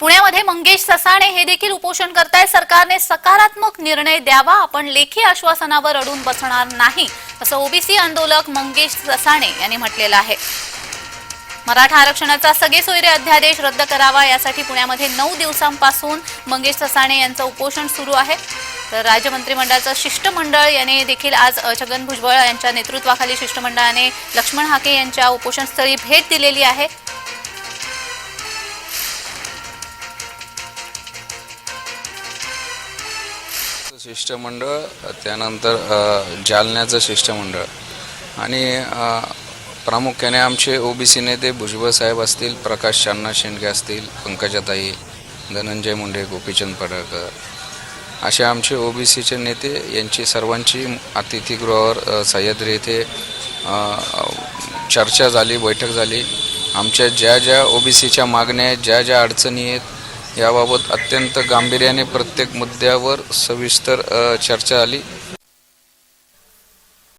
पुण्यामध्ये मंगेश ससाणे हे देखील उपोषण करताय सरकारने सकारात्मक निर्णय द्यावा. आपण लेखी आश्वासनावर अडून बसणार नाही असं ओबीसी आंदोलक मंगेश ससाणे यांनी म्हटलेलं आहे. मराठा आरक्षणाचा सगळे सोयरे अध्यादेश रद्द करावा यासाठी पुण्यामध्ये नऊ दिवसांपासून मंगेश ससाणे यांचं उपोषण सुरू आहे. तर राज्य मंत्रिमंडळाचं शिष्टमंडळ याने देखील आज छगन भुजबळ यांच्या नेतृत्वाखाली शिष्टमंडळाने लक्ष्मण हाके यांच्या उपोषणस्थळी भेट दिलेली आहे. शिष्टमंडळ त्यानंतर जालन्याचं शिष्टमंडळ. आणि प्रामुख्याने आमचे ओबीसी नेते भुजबळ साहेब असतील प्रकाश शान्ना शेंडगे असतील पंकजाताई धनंजय मुंडे गोपीचंद पडळकर. असे आमचे ओबीसीचे नेते यांची सर्वांची अतिथीगृहावर सह्याद्री येथे चर्चा झाली बैठक झाली. आमच्या ज्या ज्या ओबीसीच्या मागण्या आहेत ज्या ज्या अडचणी आहेत याबाबत अत्यंत गांभीर्याने प्रत्येक मुद्द्यावर सविस्तर चर्चा झाली